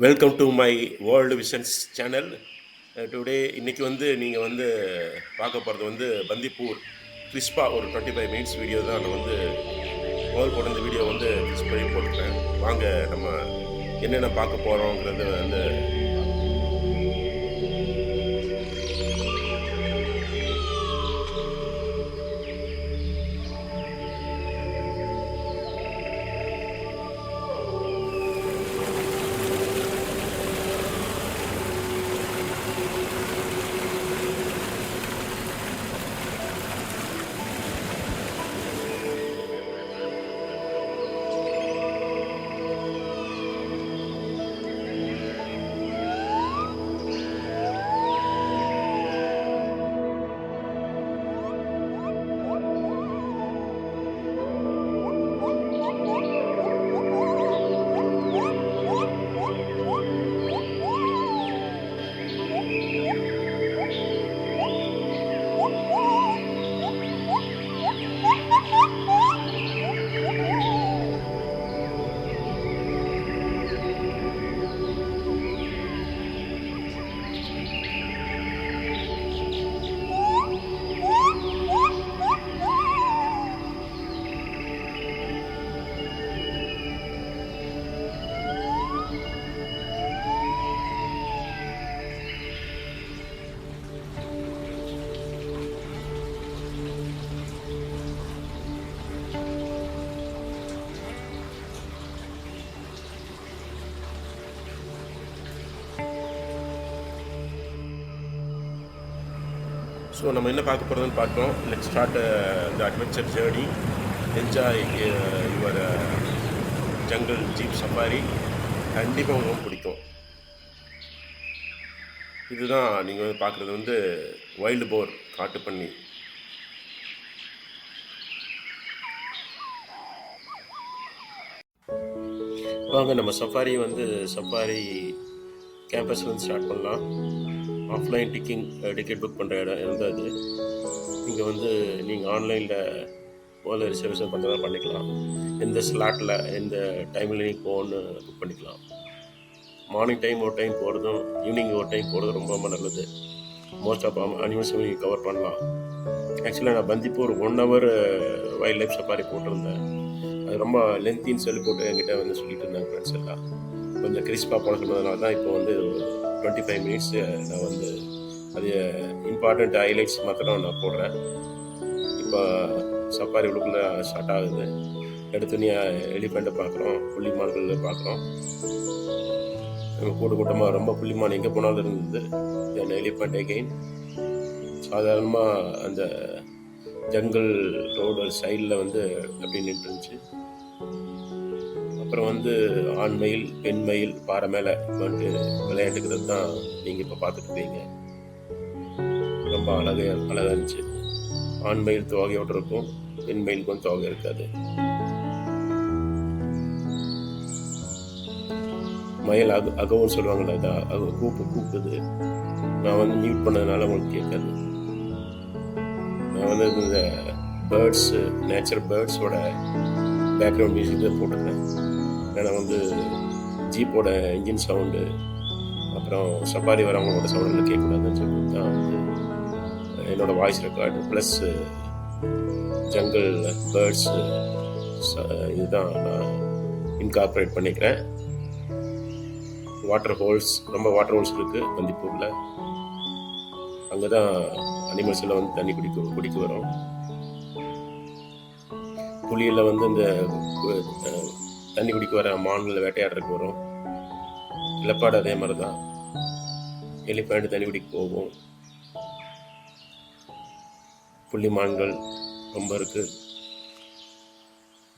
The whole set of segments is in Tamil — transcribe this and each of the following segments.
Welcome to my world visions channel today இன்றைக்கி வந்து நீங்கள் வந்து பார்க்க போகிறது வந்து பந்திப்பூர் கிறிஸ்பா ஒரு டுவெண்ட்டி ஃபைவ் மினிட்ஸ் வீடியோ தான் நான் வந்து முதல் போட இந்த வீடியோ வந்து கிறிஸ் பண்ணி போட்டுக்கிறேன் வாங்க நம்ம என்னென்ன பார்க்க போகிறோங்கிறத வந்து ஸோ நம்ம என்ன பார்க்க போகிறதுன்னு பார்த்தோம் let start the adventure journey enjoy your jungle jeep safari கண்டிப்பாக உங்களுக்கு ரொம்ப பிடிக்கும். இதுதான் நீங்கள் வந்து பார்க்குறது வந்து வைல்டு போர் காட்டுப்பன்னி வாங்க நம்ம சஃபாரி வந்து சஃபாரி கேம்பஸ்லேருந்து ஸ்டார்ட் பண்ணலாம். ஆஃப்லைன் டிக்கிங் டிக்கெட் புக் பண்ணுற இடம் இருந்தது. இங்கே வந்து நீங்கள் ஆன்லைனில் ஓலர் ரிசர்வேஷன் பண்ணுறதா பண்ணிக்கலாம். எந்த ஸ்லாட்டில் எந்த டைமில் நீங்கள் போகணும்னு புக் பண்ணிக்கலாம். மார்னிங் டைம் ஒரு டைம் போகிறதும் ஈவினிங் ஒரு டைம் போகிறதும் ரொம்ப ரொம்ப நல்லது. மோஸ்ட் ஆஃப் அனிமல்ஸும் நீங்கள் கவர் பண்ணலாம். ஆக்சுவலாக நான் Bandipur one hour wild life safari போட்டிருந்தேன். அது ரொம்ப லென்த்தின்னு சொல்லி போட்டு என்கிட்ட வந்து சொல்லிட்டு இருந்தாங்க ஃப்ரெண்ட்ஸ் எல்லாம். கொஞ்சம் கிறிஸ்பாக போட சொன்னதுனால தான் இப்போ வந்து டுவெண்ட்டி ஃபைவ் மினிட்ஸ் நான் வந்து அது இம்பார்ட்டண்ட் ஹைலைட்ஸ் மாத்திரம் நான் போடுறேன். இப்போ சஃபாரி உள்ளுக்குள்ளே ஸ்டார்ட் ஆகுது. எடுத்துனியாக எலிஃபெண்ட்டை பார்க்குறோம் புள்ளிமான்கள் பார்க்குறோம். நம்ம கூட்டு கூட்டமாக ரொம்ப புள்ளிமான் எங்கே போனாலும் இருந்தது. தென் எலிஃபெண்ட் எகெயின் சாதாரணமாக அந்த ஜங்கல் ரோடு சைடில் வந்து அப்படி நின்றுருந்துச்சு அப்புறம் வந்து ஆண் மயில் பெண் மயில் பாறை மேலே வந்துட்டு விளையாண்டுக்கிறது தான் நீங்கள் இப்போ பார்த்துட்டு ரொம்ப அழகாக அழகாக இருந்துச்சு. ஆண் மயில் தோகையோடு இருக்கும் பெண் மயிலுக்கும் தோகை இருக்காது. மயில் அக அகவும் சொல்லுவாங்களே அது அக கூப்பு கூப்பிடுது நான் வந்து மியூட் பண்ணதுனால உங்களுக்கு கேட்காது. நான் வந்து இந்த பேர்ட்ஸு நேச்சர் பேர்ட்ஸோட பேக்ரவுண்ட் மியூசிக் தான் போட்டிருக்கேன். ஏன்னா வந்து ஜீப்போட இன்ஜின் சவுண்டு அப்புறம் சஃபாரி வரவங்களோட சவுண்டில் கேட்கக்கூடாதுன்னு சொல்லிட்டு தான் வந்து என்னோடய voice record plus jungle birds இதுதான் நான் இன்கார்பரேட் பண்ணிக்கிறேன். வாட்டர் ஹோல்ஸ் ரொம்ப வாட்டர் ஹோல்ஸ் இருக்குது பந்திப்பூரில் அங்கே தான் அனிமல்ஸ் எல்லாம் வந்து தண்ணி குடிக்க குடிக்க வரும். புளியில் வந்து இந்த தண்ணி குடிக்க வர மான்களை வேட்டையாடுறதுக்கு வரும். இலப்பாடு அதே மாதிரி தான் எலிப்பாண்டு தண்ணி குடிக்க போகும். புள்ளி மான்கள் ரொம்ப இருக்கு.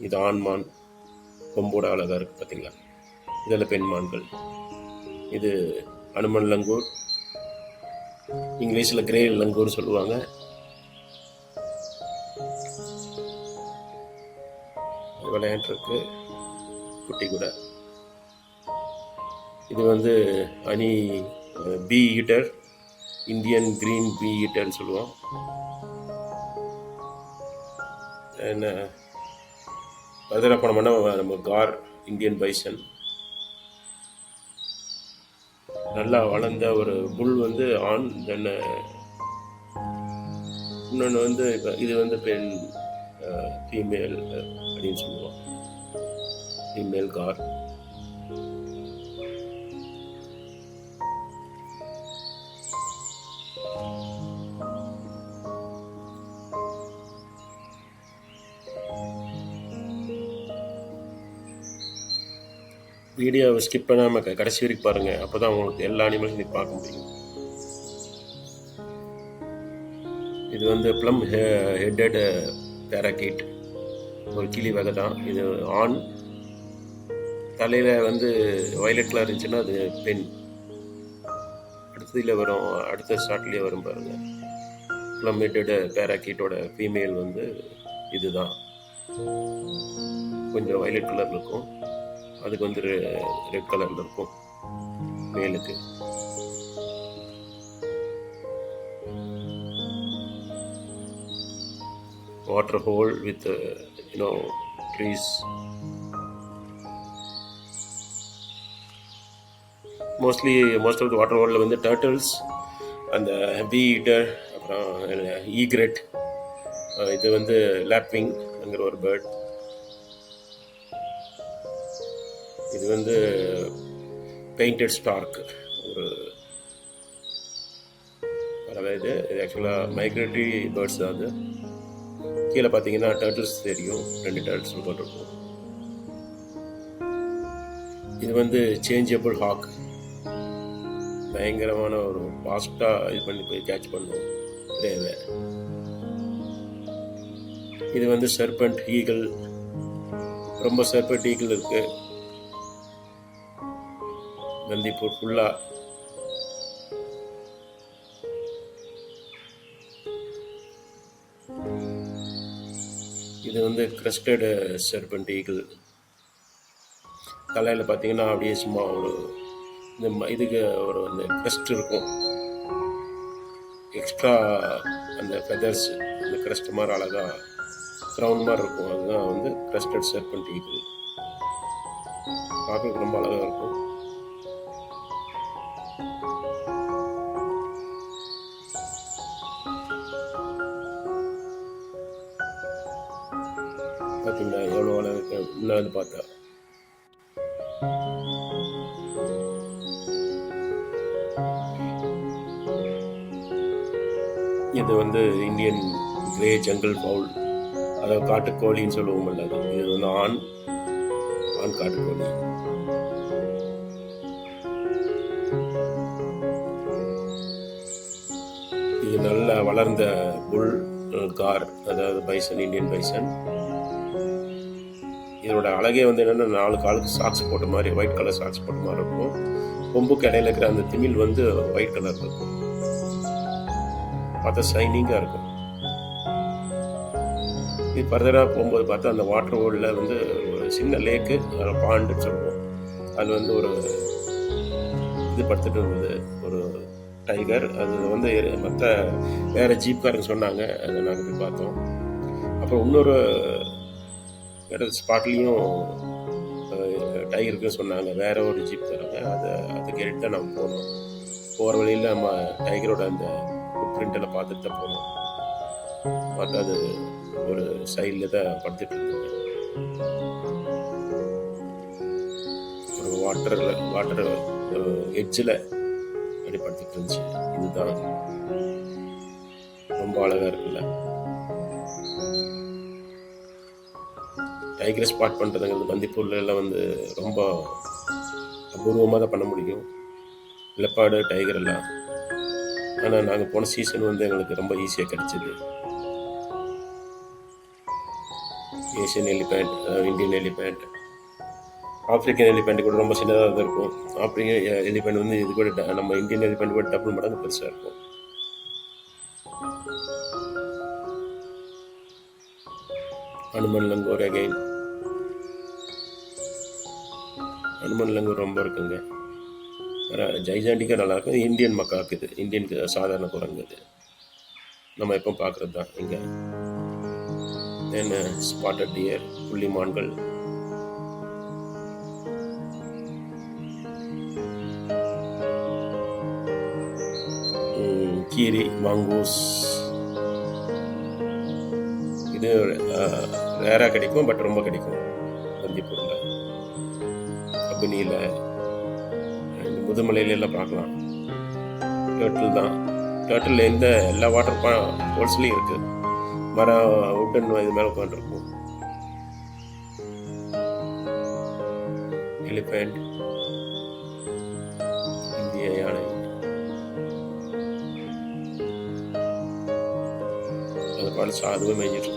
இது ஆண் மான் கொம்போட அழகாக இருக்குது பார்த்தீங்களா இதில் பெண் மான்கள். இது அனுமன் லங்கூர். இங்கிலீஷில் கிரே லங்கூர் சொல்லுவாங்க. விளையாண்டுருக்கு. குட்டி கூட. இது வந்து அணி bee eater Indian green bee ஈட்டர்னு சொல்லுவோம். என்ன பதிலாக போனோம்னா நம்ம கார் இந்தியன் பைசன் நல்லா வளர்ந்த ஒரு புல் வந்து ஆண் தென் இன்னொன்று வந்து இது வந்து பெண் ஃபீமேல் அப்படின்னு சொல்லுவோம். Female car. வீடியோவை ஸ்கிப் பண்ணாமல் கடைசி வரைக்கும் பாருங்கள் அப்போ தான் உங்களுக்கு எல்லா அனிமல்ஸும் நீங்கள் பார்க்க முடியும். இது வந்து ப்ளம் ஹெட்டட் பேராகேட் ஒரு கிளி வகை தான். இது ஆண் தலையில் வந்து வயலட் கலர் இருந்துச்சுன்னா அது பெண். அடுத்ததில் வரும் அடுத்த ஷார்ட்லேயே வரும் பாருங்கள் ப்ளம் பேராக்கீட்டோட ஃபீமேல் வந்து இதுதான். கொஞ்சம் வயலட் கலர் இருக்கும். அதுக்கு வந்து ரெட் கலரில் இருக்கும். மேலுக்கு. Water hole with you know trees mostly most of the water வேர்ல்டில் வந்து டர்ட்டில்ஸ் அந்த பி ஈட்டர் அப்புறம் uh, ஈக்ரெட் uh, இது வந்து லேப்விங்ங்கிற ஒரு பேர்ட் இது வந்து பெயிண்டட் ஸ்டார்க் ஒரு பறவை இது இது ஆக்சுவலாக மைக்ரேட்டரி பேர்ட்ஸ் தான் அது. கீழே பார்த்தீங்கன்னா டர்டில்ஸ் தெரியும் ரெண்டு டர்டில்ஸ் போட்டிருக்கும். இது வந்து சேஞ்சபிள் ஹாக் பயங்கரமான ஒரு ஃபாஸ்ட்டாக இது பண்ணி போய் கேட்ச் பண்ணும். தேவை இது. வந்து சர்பண்ட் ஈகிள் ரொம்ப சர்பண்ட் ஈகிள் இருக்கு. நந்திப்பூர் ஃபுல்லாக இது வந்து கிரஸ்டடு சர்பண்ட் ஈகிள் தலையில் பார்த்தீங்கன்னா அப்படியே சும்மா ஒரு இந்த ம- இதுக்கு ஒரு அந்த கிரஸ்ட் இருக்கும். எக்ஸ்ட்ரா அந்த ஃபெதர்ஸ் அந்த கிரஸ்ட் மாதிரி அழகாக க்ரௌண்ட் மாதிரி இருக்கும். அதுதான் வந்து கிரஸ்டட் சர்பண்ட் இது பார்க்கறதுக்கு ரொம்ப அழகாக இருக்கும். பார்த்தீங்களா எவ்வளோ அழகாக முன்னாடி பார்த்தா இது வந்து இந்தியன் கிரே ஜங்கிள் பவுல். அதாவது காட்டுக்கோழின்னு சொல்லுவோம் அது. இது வந்து ஆண் ஆண் காட்டுக்கோழி. இது நல்ல வளர்ந்த புல் கார். அதாவது பைசன் இந்தியன் பைசன். இதோட அழகே வந்து என்னென்னா நாலு காலுக்கு சாக்ஸ் போட்ட மாதிரி ஒயிட் கலர் சாக்ஸ் போட்ட மாதிரி இருக்கும். கொம்புக்கு இடையில இருக்கிற அந்த திமில் வந்து ஒயிட் கலர் இருக்கும். பார்த்தா ஷைனிங்காக இருக்கும். இது ஃபர்தராக போகும்போது பார்த்தா அந்த வாட்டர் ஹோலில் வந்து ஒரு சின்ன லேக்கு பாண்டுன்னு சொல்லுவோம். அது வந்து ஒரு இது படுத்துட்டு இருந்தது. ஒரு டைகர் அது வந்து மற்ற வேறு ஜீப்காரங்க சொன்னாங்க. அதை நாங்கள் போய் பார்த்தோம். அப்புறம் இன்னொரு வேறு ஸ்பாட்லேயும் டைகருக்குன்னு சொன்னாங்க. வேற ஒரு ஜீப் தராங்க அதை அதை கேட்டு தான் நம்ம போனோம். போகிற வழியில் நம்ம டைகரோட அந்த பிரிண்டில் பார்த்துட்டு தான் போனோம் பார்த்தா அது ஒரு சைடில் தான் படுத்துட்டு ஒரு வாட்டரில் வாட்டர் எட்ஜில் அப்படி படுத்துட்டு இருந்துச்சு இதுதான். ரொம்ப அழகாக இருக்குல்ல. டைகரை ஸ்பாட் பண்ணுறதுங்கிறது பந்திப்பூர்ல எல்லாம் வந்து ரொம்ப அபூர்வமாக தான் பண்ண முடியும். லெப்பாடு டைகர் எல்லாம் ஆனால் நாங்கள் போன சீசன் வந்து எங்களுக்கு ரொம்ப ஈஸியாக கிடைச்சிது. Asian elephant Indian elephant African elephant கூட ரொம்ப சின்னதாக தான் இருக்கும். ஆப்பிரிக்கன் எலிபேண்ட் வந்து இது கூட ட- நம்ம இந்தியன் எலிபேண்ட் கூட டபுள் மடங்கு பெருசாக இருக்கும். Hanuman langur again Hanuman langur ரொம்ப இருக்குங்க. ஜைஜாண்டிக்காக நல்லாயிருக்கும். இந்தியன் மக்காக்கு இது. இந்தியன் சாதாரண குரங்கு இது. நம்ம எப்போ பார்க்குறது தான் இங்கே. தென் ஸ்பாட்டட் uh, டியர் புள்ளிமான்கள் கீரி மாங்கூஸ். இது ரேராக கிடைக்கும் பட் ரொம்ப கிடைக்கும். பந்திப்பூரில். கபினியில். முதுமலையில எல்லாம் பார்க்கலாம். டேர்ட்டில் தான். டேர்ட்டில் எந்த எல்லா வாட்டர் பா ஹோல்ஸ்லையும் இருக்குது மரம் உட்டன் இது மேலே உட்காந்துருக்கும் எலிஃபெண்ட் இந்திய யானை. அது பாட்டு சாதுவே மேய்ஞ்சிட்டு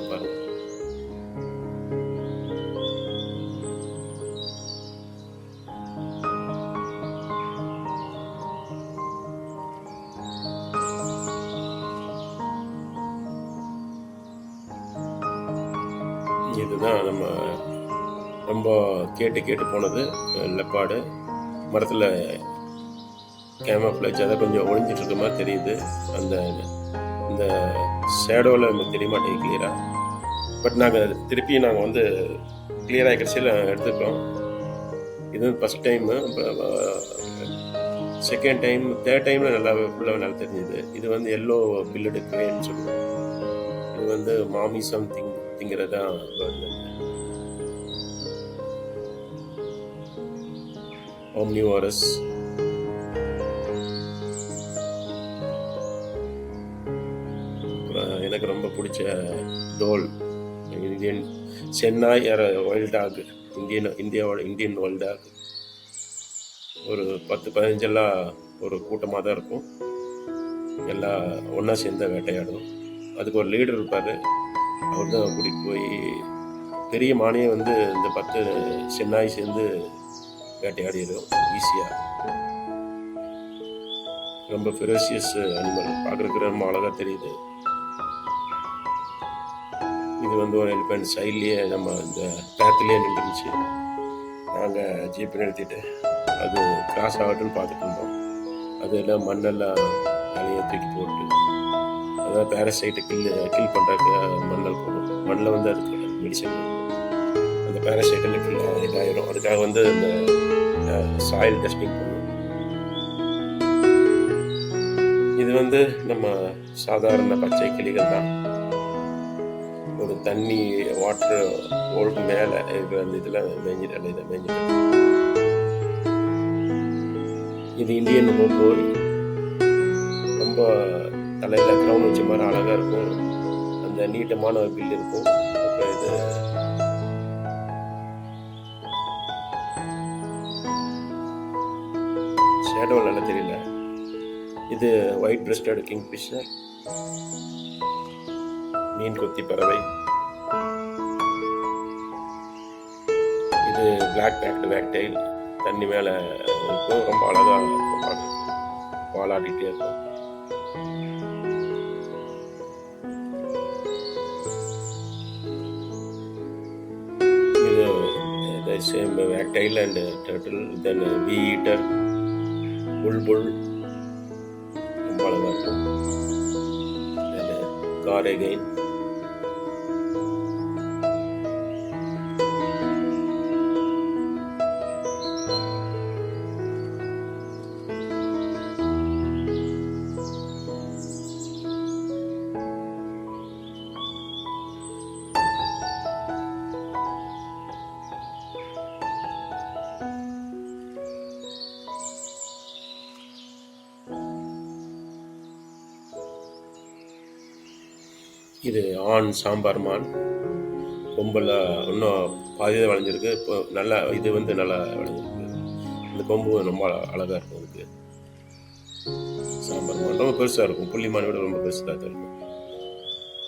இதுதான் நம்ம ரொம்ப கேட்டு கேட்டு போனது லெப்பாடு. மரத்தில் கேமப்ளேஜ் அதை கொஞ்சம் ஒழிஞ்சிட்ருக்க மாதிரி தெரியுது. அந்த இந்த ஷேடோவில் நமக்கு தெரிய மாட்டேங்குது கிளியராக பட் நாங்கள் திருப்பி நாங்கள் வந்து கிளியராக கடைசியில் எடுத்துக்கிறோம் இது first time second time third டைமில் நல்லா ஃபுல்லாக நல்லா தெரிஞ்சுது. இது வந்து எல்லோ பில்லடு கிரேன்னு சொல்லுவோம் இது வந்து மாமி சம்திங் திங்கிறது தான் ஓம்னிவாரஸ் அப்புறம் எனக்கு ரொம்ப பிடிச்ச டோல் இந்தியன் சென்னாய் வைல்ட் டாக் இந்தியன் இந்தியாவோட இந்தியன் வைல்ட் டாக் ஒரு பத்து பதினஞ்செல்லாம் ஒரு கூட்டமாக தான் இருக்கும். எல்லாம் ஒன்றா சேர்ந்து வேட்டையாடும் அதுக்கு ஒரு லீடர் இருப்பார். அவர் தான் கூட்டிகிட்டு போய் பெரிய மானே வந்து இந்த பத்து சென்னாய் சேர்ந்து வேட்டையாடிடும் ஈஸியாக ரொம்ப ஃபெரோசியஸ் அனிமல் பார்க்குறதுக்கு ரொம்ப அழகாக தெரியுது. இது வந்து ஒரு எலிஃபென்ட் சைட்லேயே நம்ம இந்த பேத்துலேயே நின்றுச்சு நாங்கள் ஜீப்பை நிறுத்திட்டு அது கிராஸ் ஆகட்டும்னு பார்த்துட்டு இருந்தோம். அதெல்லாம் மண்ணெல்லாம் தலையை தூக்கி போட்டு அதாவது பேரசைட்டை கில் கில் பண்ணுறதுக்கு மண்ணல் போடும் மண்ணில் வந்து அதுக்கு மெடிசன் அந்த பேரசைட்டில் கில் இதாயிரும். அதுக்காக வந்து அந்த சாயில் டெஸ்டிங் பண்ணுவோம் இது வந்து நம்ம சாதாரண பச்சை கிளிகள் தான். ஒரு தண்ணி வாட்டர் ஓல்டு மேலே அந்த இதில் மேஞ்சிட்டு இதை மேஞ்சிட்டு இது இந்தியன் போய் ரொம்ப தலையில் க்ரௌன் வச்ச மாதிரி அழகாக இருக்கும். அந்த நீட்டமான பில் இருக்கும். அப்புறம் இது. ஷேடோ நல்லா தெரியல. இது ஒயிட் பிரஸ்டட் கிங் ஃபிஷர் மீன் கொத்தி பறவை. இது பிளாக் பேக்டு வேக்டைல் தண்ணி மேலே இருக்கும். ரொம்ப அழகாக இருக்கும். பார்க்குறதுக்கு இருக்கும். இது same wagtail and turtle then bee eater bulbul ரொம்ப அழகாக இது ஆண் சாம்பார் மான். கொம்பெல்லாம் இன்னும் பாதியாக வளைஞ்சிருக்கு. இப்போ நல்லா இது வந்து நல்லா வளைஞ்சிருக்கு. இந்த கொம்பு ரொம்ப அழகாக இருக்கும் அதுக்கு. சாம்பார் மான். ரொம்ப பெருசாக இருக்கும். புள்ளி மான் விட ரொம்ப பெருசாக தான் இருக்கும்.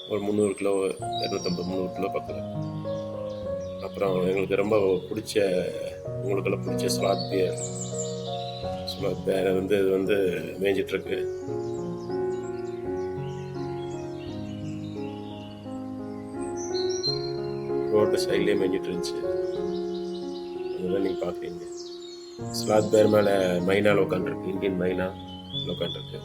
ஒரு முந்நூறு கிலோ இரநூத்தம்பது முந்நூறு கிலோ பக்கம் அப்புறம் எங்களுக்கு ரொம்ப பிடிச்ச உங்களுக்கெல்லாம் பிடிச்ச ஸ்லாத் பேர் ஸ்லாத் பேர் வந்து இது வந்து மேய்ஞ்சிட்ருக்கு ரோட்டு சைட்லேயே மேய்ஞ்சிட்டு இருந்துச்சு. அதெல்லாம் நீங்கள் பார்க்குறீங்க ஸ்லாத் பேர் மேலே மைனால உட்காந்துருக்கு இந்தியன் மைனா உட்காந்துருக்கு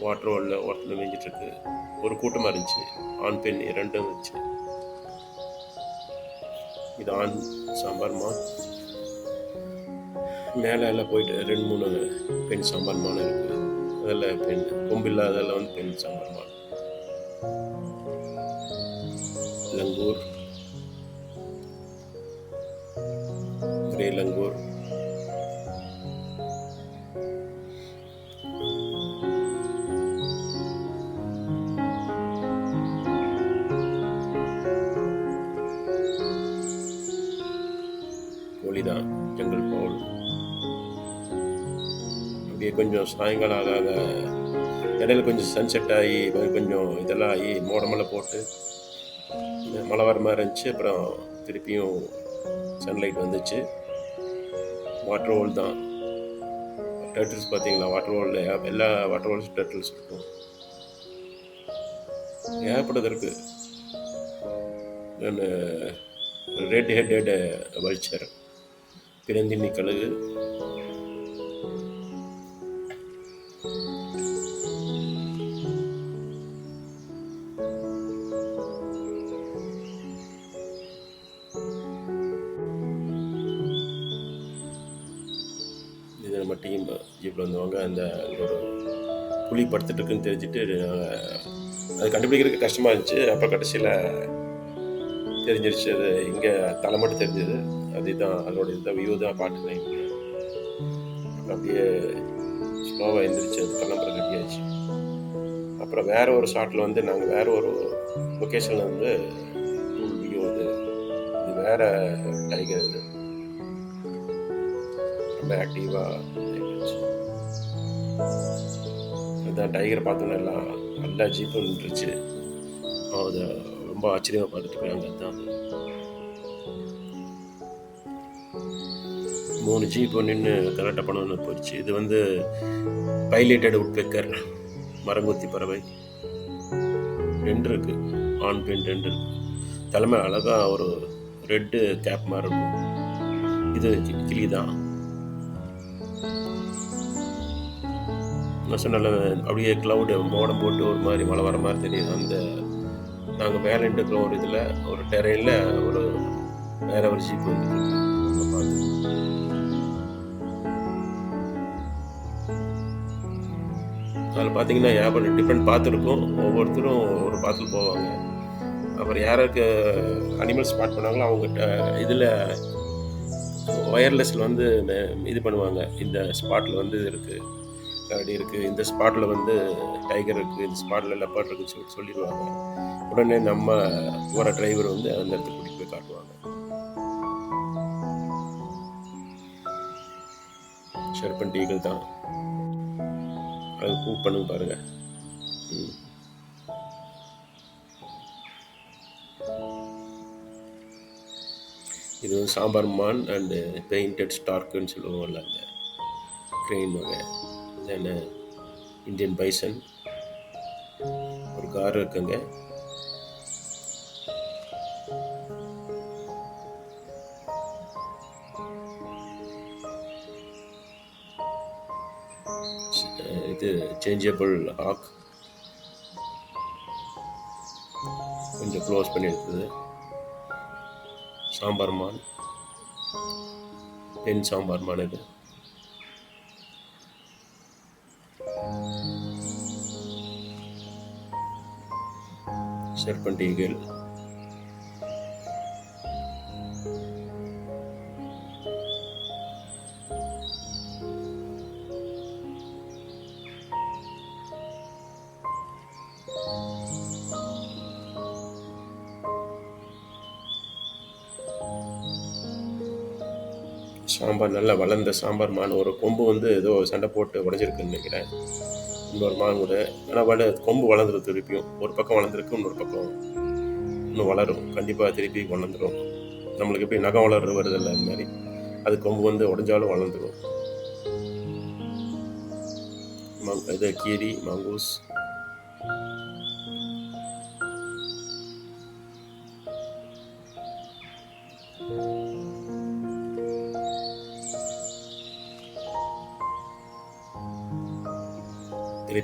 வாட்டர் ஹோலில் ஒருத்தர் மேய்ஞ்சிட்ருக்கு ஒரு கூட்டமாக இருந்துச்சு. ஆண் பெண் ரெண்டும் இருந்துச்சு. இது ஆண் சாம்பார் மேலே எல்லாம் போயிட்டு ரெண்டு மூணு பெண் சாம்பார்மான இருக்குது அதில் பெண் கொம்பு இல்லாததில் வந்து பெண் சாம்பார்மான் லங்கூர். கொஞ்சம் சாயங்காலம் ஆக ஆக இடையில கொஞ்சம் சன்செட் ஆகி கொஞ்சம் கொஞ்சம் இதெல்லாம் ஆகி மோடமெல்லாம் போட்டு மழை வர மாதிரி இருந்துச்சு. அப்புறம் திருப்பியும் சன்லைட் வந்துச்சு. வாட்டர் ஹோல் தான். டர்டில்ஸ் பார்த்தீங்களா? வாட்டர் ஹோலில் எல்லா வாட்டர் ஹோல்ஸ் டர்டில்ஸ் இருக்கும். ஏகப்பட்டது இருக்குது ரெட் ஹெட்டட் வல்ச்சர் பிறந்தின்னி கழுகு. புலி இருக்குன்னு தெரிஞ்சுட்டு அது கண்டுபிடிக்கிறதுக்கு கஷ்டமாக இருந்துச்சு. அப்போ கடைசியில் தெரிஞ்சிருச்சு அது இங்கே தலை மட்டும் தெரிஞ்சது. அதுதான் அதோட இதுதான் வியூ தான் பாட்டு அப்படியே ஸ்லோவாக எழுந்திரிச்சு அது கிளம்புற ரெடியாச்சு அப்புறம் வேற ஒரு ஷாட்டில் வந்து நாங்கள் வேற ஒரு லொக்கேஷனில் வந்து வியூ இது இது வேற டைகர் இது. ரொம்ப ஆக்டிவாக இருந்துச்சு. அதுதான் டைகர் பார்த்தோன்னே எல்லாம் நல்லா ஜீப்பு நின்றுச்சு. அது ரொம்ப ஆச்சரியமாக பார்த்துட்டு போய் தான் மூணு ஜீப்பு நின்று கரெக்டாக பண்ணணும்னு போயிடுச்சு. இது வந்து பைலேட்டட் உட்பெக்கர் மரங்கொத்தி பறவை. ரெண்டு இருக்கு ஆண் பெண் ரெண்டு தலைமை அழகா ஒரு ரெட்டு கேப் மாதிரி இருக்கும். இது கிளி தான். நான் அப்படியே க்ளவுடு மோடம் போட்டு ஒரு மாதிரி மழை வர மாதிரி தெரியுது. அந்த நாங்கள் மேலே இருக்கிற ஒரு இதில் ஒரு டெரெயினில் ஒரு வேற ஒரு ஜீப் வந்துட்டு அதில் பார்த்தீங்கன்னா யாபல் டிஃப்ரெண்ட் பார்த்துருக்கோம் ஒவ்வொருத்தரும் ஒரு பாத்தில் போவாங்க. அப்புறம் யாருக்கு அனிமல் ஸ்பாட் பண்ணாங்களோ அவங்ககிட்ட இதில் ஒயர்லெஸில் வந்து இது பண்ணுவாங்க. இந்த ஸ்பாட்டில் வந்து இது இருக்குது அப்படி இருக்குது இந்த ஸ்பாட்டில் வந்து டைகர் இருக்குது இந்த ஸ்பாட்டில் லெப்பர்ட் இருக்குன்னு சொல்லி சொல்லிடுவாங்க. உடனே நம்ம போகிற டிரைவர் வந்து அந்த இடத்துக்கு கூட்டிகிட்டு போய் காட்டுவாங்க. ஷெர்பன் ஈகிள் தான். அது கூப் பண்ணுங்க பாருங்க. ம். இது வந்து சாம்பார் மான் அண்டு பெயிண்டட் ஸ்டார்க்குன்னு சொல்லுவோம்ல அந்த க்ரெயின் வகை. தென் இந்தியன் பைசன் ஒரு கார் இருக்குங்க. இது சேஞ்சபிள் ஆக் கொஞ்சம் க்ளோஸ் பண்ணி இருக்குது சாம்பார் மான். பெண் சாம்பார் மான் இது. ஷேர் பண்ணுறீர்கள் சாம்பார் நல்லா வளர்ந்த சாம்பார் மான ஒரு கொம்பு வந்து ஏதோ சண்டை போட்டு உடைஞ்சிருக்குன்னு நினைக்கிறேன். இன்னொரு மாங்குடு ஆனால் வள கொம்பு வளர்ந்துரும் திருப்பியும். ஒரு பக்கம் வளர்ந்துருக்கு இன்னொரு பக்கம் இன்னும் வளரும். கண்டிப்பாக திருப்பி வளர்ந்துரும். நம்மளுக்கு எப்படி நகம் வளர்ற வருதில்ல அந்த மாதிரி. அது கொம்பு வந்து உடஞ்சாலும் வளர்ந்துடும் மங் இது கீரி மங்கூஸ்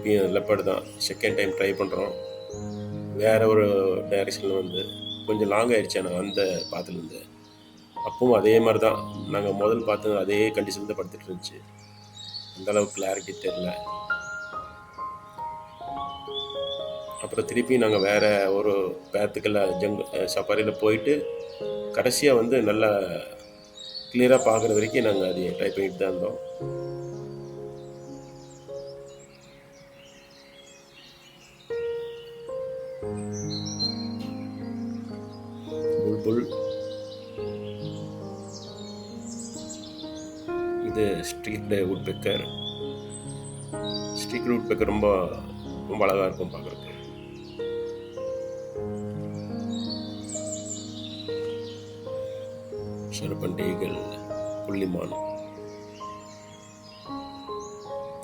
திருப்பியும் லெப்பர்டு தான். செகண்ட் டைம் ட்ரை பண்ணுறோம் வேறு ஒரு டைரெக்ஷனில் வந்து கொஞ்சம் லாங் ஆயிடுச்சு நான் அந்த பாத்துலேருந்து அப்பவும் அதே மாதிரி தான். நாங்கள் முதல் பார்த்து அதே கண்டிஷன் தான் படுத்துட்டு இருந்துச்சு. அந்தளவுக்கு கிளாரிட்டி தெரில அப்புறம் திருப்பி நாங்கள் வேற ஒரு பேத்துக்கெல்லாம் ஜங் சஃபாரியில் போயிட்டு கடைசியாக வந்து நல்லா கிளியராக பார்க்குற வரைக்கும் நாங்கள் அதை ட்ரை பண்ணிட்டு தான் இருந்தோம். Street woodpecker street woodpecker ரொம்ப ரொம்ப அழகாக இருக்கும் பார்க்குறதுக்கு. சரப்பண்டிகைகள் புள்ளிமான்.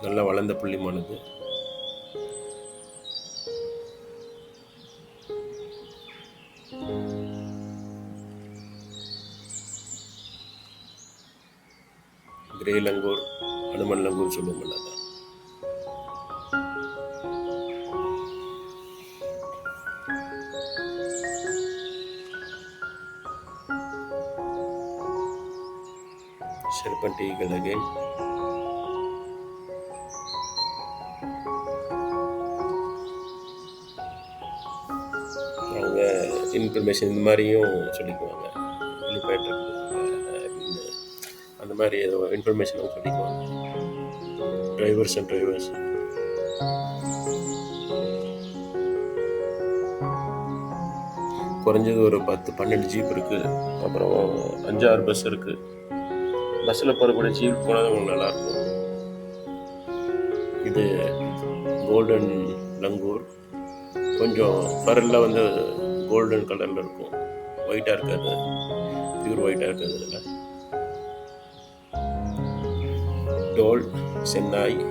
நல்லா வளர்ந்த புள்ளிமான் கிரே லங்கூர் அனுமன் லங்கூர் சொல்லுவோம்ல அதான் serpentine again. அவங்க இன்ஃபர்மேஷன் இந்த மாதிரியும் சொல்லிக்குவாங்க எலிஃபேண்ட் அப்படின்னு அந்த மாதிரி ஏதோ இன்ஃபர்மேஷன் சொல்லிக்குவாங்க. டிரைவர்ஸ் அண்ட் டிரைவர்ஸ் குறைஞ்சது ஒரு பத்து பன்னெண்டு ஜீப் இருக்குது அப்புறம் அஞ்சாறு பஸ் இருக்குது பஸ்ஸில் போகக்கூடிய ஜீப் போனால் உங்களுக்கு நல்லாயிருக்கும். இது கோல்டன் லங்கூர் கொஞ்சம் ஃபரில் வந்து கோல்டன் கலரில் இருக்கும். ஒயிட்டாக இருக்காது. பியூர் ஒயிட்டாக இருக்காது இதில். டோல் சென்னாய்.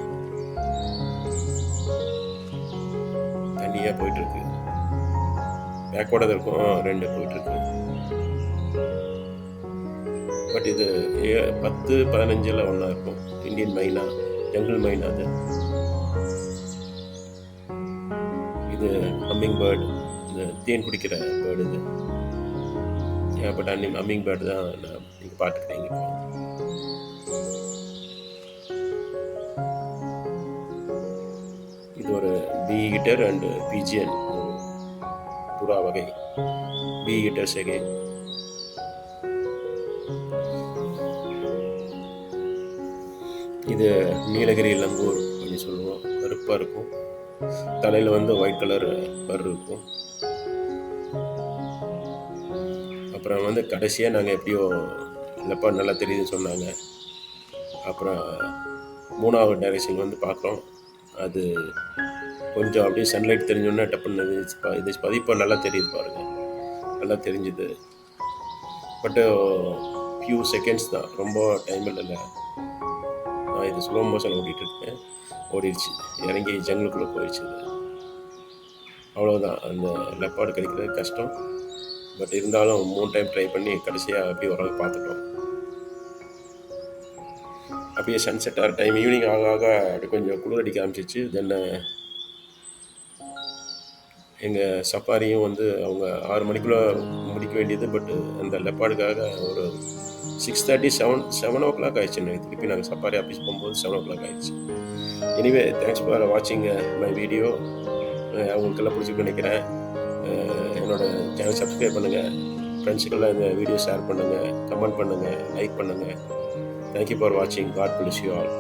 தனியாக போயிட்டுருக்கு. பேக்கோட இருக்கும் ரெண்டு போயிட்டுருக்கு. பட் இது ஏ- பத்து பதினஞ்சில் ஒன்றா இருக்கும். இந்தியன் மைனா ஜங்கிள் மைனா அது. இது ஹம்மிங் பேர்டு இந்த தேன் குடிக்கிற பேர்டு இது. பட் அன்னி ஹம்மிங் பேர்டு தான் நான் நீங்கள் பார்த்துக்கிறீங்க பி ஹீட்டர் அண்டு பிஜிஎன் புறா வகை. பி ஹீட்டர் செகை. இது நீலகிரி லங்கூர் அப்படின்னு சொல்லுவோம். கருப்பாக இருக்கும். தலையில் வந்து ஒயிட் கலர் பர் இருக்கும். அப்புறம் வந்து கடைசியாக நாங்கள் எப்படியோ லெப்பாட் நல்லா தெரியுதுன்னு சொன்னாங்க. அப்புறம் மூணாவது டைரக்ஷன் வந்து பார்க்குறோம். அது கொஞ்சம் அப்படியே சன்லைட் தெரிஞ்சோடனே டப்புன்னு இது ப- பதிப்பாக நல்லா தெரியுது பாருங்க. நல்லா தெரிஞ்சுது. பட்டு ஃபியூ செகண்ட்ஸ் தான். ரொம்ப டைம் இல்லைல்ல நான் இது ஸ்லோ மோஷன் ஓட்டிகிட்டு இருக்கேன் ஓடிடுச்சு. இறங்கி ஜங்கலுக்குள்ளே போயிடுச்சு இது. அவ்வளோதான் அந்த லெப்பாடு கிடைக்கிறது கஷ்டம். பட் இருந்தாலும் மூணு டைம் ட்ரை பண்ணி கடைசியாக அப்படியே ஓரளவு பார்த்துட்டோம். அப்படியே சன்செட் ஆகிற டைம் ஈவினிங் ஆக ஆக அப்படி கொஞ்சம் குளிர் அடிக்க ஆரம்பிச்சிச்சு தென்னை எங்கள் சஃபாரியும் வந்து அவங்க ஆறு மணிக்குள்ளே முடிக்க வேண்டியது பட் அந்த லெப்பாடுக்காக ஒரு six thirty seven seven o'clock ஆயிடுச்சு எனக்கு திருப்பி நாங்கள் சஃபாரி ஆஃபீஸ் போகும்போது செவன் ஓ கிளாக் ஆயிடுச்சு எனிவே தேங்க்ஸ் ஃபார் வாட்சிங் மை வீடியோ அவங்களுக்கெல்லாம் பிடிச்சிருக்கு நினைக்கிறேன். என்னோடய என்னோட சேனல் சப்ஸ்கிரைப் பண்ணுங்கள் ஃப்ரெண்ட்ஸுக்கெல்லாம் இந்த வீடியோ ஷேர் பண்ணுங்கள் கமெண்ட் பண்ணுங்கள் லைக் பண்ணுங்கள் தேங்க்யூ ஃபார் வாட்சிங் காட் பிளஸ் யூ ஆல்